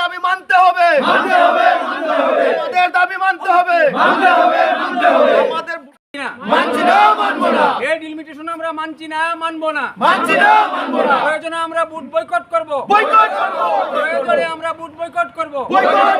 দাবি মানতে হবে। আমাদের দাবি মানতে হবে। আমাদের মানছি না। মানবো না। এই ডিলিমিটেশন আমরা মানছি না মানবো না। মানছি না মানবো না। প্রয়োজনে আমরা বুট বয়কট করব। বয়কট করব। প্রয়োজনে আমরা বুট বয়কট করব। বয়কট করব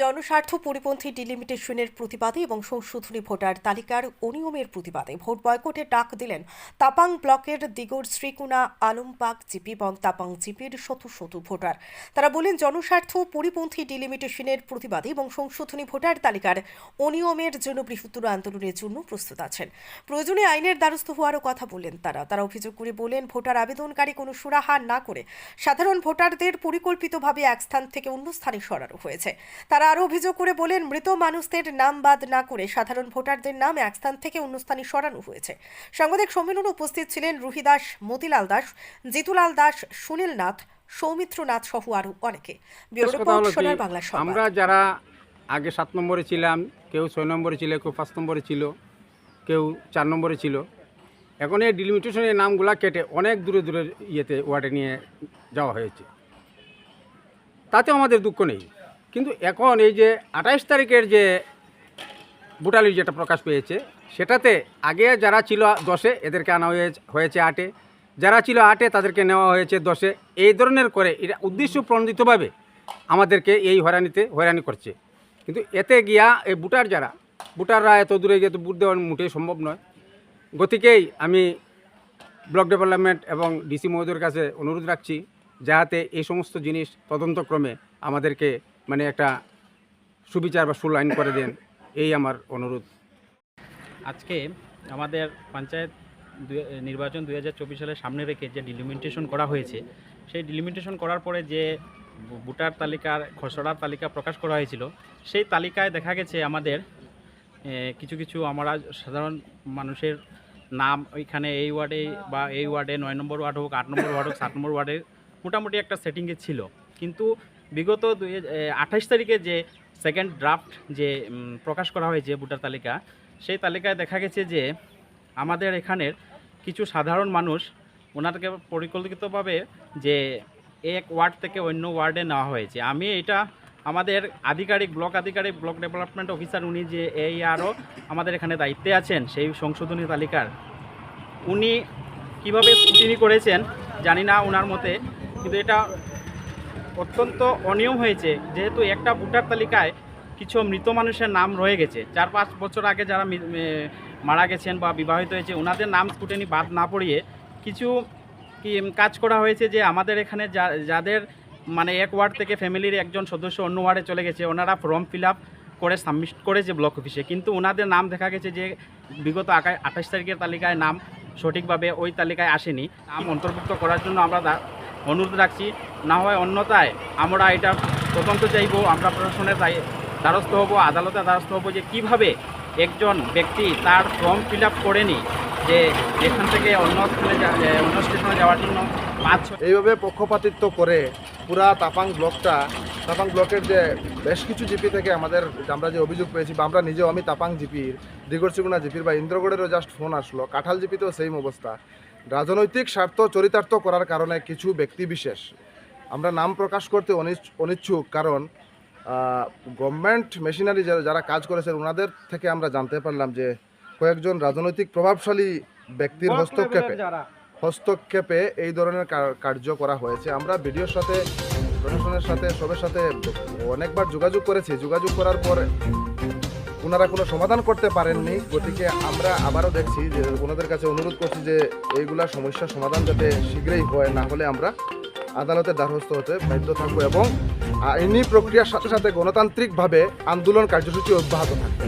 জনস্বার্থ পরিপন্থী ডিলিমিটেশনের প্রতিবাদে এবং সংশোধনী ভোটার তালিকার অনিয়মের প্রতিবাদে ভোট বয়কটের ডাক দিলেন তাপাং ব্লকের দিগর শ্রীকুনা আলমপাক জিপি এবং তাপাং জিপির শত শত ভোটার। তারা বলেন, জনস্বার্থ পরিপন্থী ডিলিমিটেশনের প্রতিবাদে এবং সংশোধনী ভোটার তালিকার অনিয়মের জন্য বৃহত্তর আন্দোলনের জন্য প্রস্তুত আছেন। প্রয়োজনে আইনের দ্বারস্থ হওয়ারও কথা বলেন তারা। তারা অভিযোগ করে বলেন, ভোটার আবেদনকারী কোনো সুরাহা না করে সাধারণ ভোটারদের পরিকল্পিতভাবে এক স্থান থেকে অন্য স্থানে সরানো হয়েছে। তারা আরও অভিযোগ করে বলেন মৃত মানুষদের নাম বাদ না করে সাধারণ ভোটারদের নাম এক স্থান থেকে অন্য স্থানে সরানো হয়েছে। সাংবাদিক সম্মেলনে উপস্থিত ছিলেন রুহি দাস মতিলাল দাস জিতুলাল দাস সুনীল নাথ সৌমিত্র নাথ সহ আরও অনেকে। বাংলা আমরা যারা আগে সাত নম্বরে ছিলাম কেউ ছয় নম্বরে ছিল কেউ পাঁচ নম্বরে ছিল কেউ চার নম্বরে ছিল এখন এই ডিলিমিটেশনের নামগুলা কেটে অনেক দূরে দূরে ইয়েতে ওয়ার্ডে নিয়ে যাওয়া হয়েছে। তাতে আমাদের দুঃখ নেই। কিন্তু এখন এই যে আঠাইশ তারিখের যে ভোটালি যেটা প্রকাশ পেয়েছে, সেটাতে আগে যারা ছিল দশে, এদেরকে আনা হয়ে- হয়েছে আটে। যারা ছিল আটে, তাদেরকে নেওয়া হয়েছে দশে। এই ধরনের করে এটা উদ্দেশ্য প্রণোদিতভাবে আমাদেরকে এই হয়রানিতে হয়রানি করছে। কিন্তু এতে গিয়া এই বুটার যারা, বুটাররা এত দূরে গিয়ে তো ভোট দেওয়া মোটেই সম্ভব নয়। গতিকেই আমি ব্লক ডেভেলপমেন্ট এবং ডিসি মহোদয়ের কাছে অনুরোধ রাখছি যাতে এই সমস্ত জিনিস তদন্তক্রমে আমাদেরকে মানে একটা সুবিচার বা সুলাইন করে দেন, এই আমার অনুরোধ। আজকে আমাদের পঞ্চায়েত নির্বাচন দুই হাজার চব্বিশ সালের সামনে রেখে যে ডিলিমিটেশন করা হয়েছে, সেই ডিলিমিটেশন করার পরে যে ভোটার তালিকার, খসড়ার তালিকা প্রকাশ করা হয়েছিল, সেই তালিকায় দেখা গেছে আমাদের কিছু কিছু আমরা সাধারণ মানুষের নাম ওইখানে এই ওয়ার্ডে বা এই ওয়ার্ডে নয় নম্বর ওয়ার্ড হোক, আট নম্বর ওয়ার্ড হোক, সাত নম্বর ওয়ার্ডে মোটামুটি একটা সেটিংয়ে ছিল। কিন্তু বিগত দুই আঠাশ তারিখে যে সেকেন্ড ড্রাফট যে প্রকাশ করা হয়েছে ভোটার তালিকা, সেই তালিকায় দেখা গেছে যে, আমাদের এখানের কিছু সাধারণ মানুষ ওনাদেরকে পরিকল্পিতভাবে যে এক ওয়ার্ড থেকে অন্য ওয়ার্ডে নেওয়া হয়েছে। আমি এটা আমাদের আধিকারিক, ব্লক আধিকারিক, ব্লক ডেভেলপমেন্ট অফিসার উনি যে এই আরও আমাদের এখানে দায়িত্বে আছেন সেই সংশোধনী তালিকার, উনি কীভাবে স্ক্রুটিনি করেছেন জানি না ওনার মতে, কিন্তু এটা অত্যন্ত অনিয়ম হয়েছে। যেহেতু একটা ভোটার তালিকায় কিছু মৃত মানুষের নাম রয়ে গেছে। চার পাঁচ বছর আগে যারা মারা গেছেন বা বিবাহিত হয়েছে, ওনাদের নাম স্কুটেনি বাদ না পড়িয়ে কিছু কি কাজ করা হয়েছে যে আমাদের এখানে যাদের মানে এক ওয়ার্ড থেকে ফ্যামিলির একজন সদস্য অন্য ওয়ার্ডে চলে গেছে, ওনারা ফর্ম ফিল করে সাবমিট করেছে ব্লক অফিসে। কিন্তু ওনাদের নাম দেখা গেছে যে বিগত আঠাশ তারিখের তালিকায় নাম সঠিকভাবে ওই তালিকায় আসেনি। নাম অন্তর্ভুক্ত করার জন্য আমরা অনুরোধ রাখছি। না হয় অন্যথায় আমরা এটা তদন্ত চাইব, আমরা প্রশাসনের দ্বারস্থ হব, আদালতে দ্বারস্থ হব যে কীভাবে একজন ব্যক্তি তার ফর্ম ফিল আপ করেনি, যে এখান থেকে অন্য যা- অন্য স্টেশনে যাওয়ার জন্য পাঁচ এইভাবে পক্ষপাতিত্ব করে পুরা তাপাং ব্লকটা তাপাং ব্লকের যে বেশ কিছু জিপি থেকে আমাদের আমরা যে অভিযোগ পেয়েছি বা আমরা নিজেও আমি তাপাং জিপির দিগরচিগুনা জিপির বা ইন্দ্রগড়েরও জাস্ট ফোন আসলো। কাঁঠাল জিপিতেও সেম অবস্থা। রাজনৈতিক স্বার্থ চরিতার্থ করার কারণে কিছু ব্যক্তি বিশেষ। আমরা নাম প্রকাশ করতে অনিচ্ছুক কারণ গভর্নমেন্ট মেশিনারি যারা কাজ করেছেন ওনাদের থেকে আমরা জানতে পারলাম যে কয়েকজন রাজনৈতিক প্রভাবশালী ব্যক্তির হস্তক্ষেপে হস্তক্ষেপে এই ধরনের কার্য করা হয়েছে। আমরা ভিডিওর সাথে, প্রশাসনের সাথে, সবের সাথে অনেকবার যোগাযোগ করেছি। যোগাযোগ করার পর ওনারা কোনো সমাধান করতে পারেননি। গতিকে আমরা আবারও দেখছি যে ওনাদের কাছে অনুরোধ করছি যে এইগুলা সমস্যার সমাধান যাতে শীঘ্রই হয়, না হলে আমরা আদালতের দ্বারস্থ হতে বাধ্য থাকব এবং আইনি প্রক্রিয়ার সাথে সাথে গণতান্ত্রিকভাবে আন্দোলন কার্যসূচি অব্যাহত থাকবে।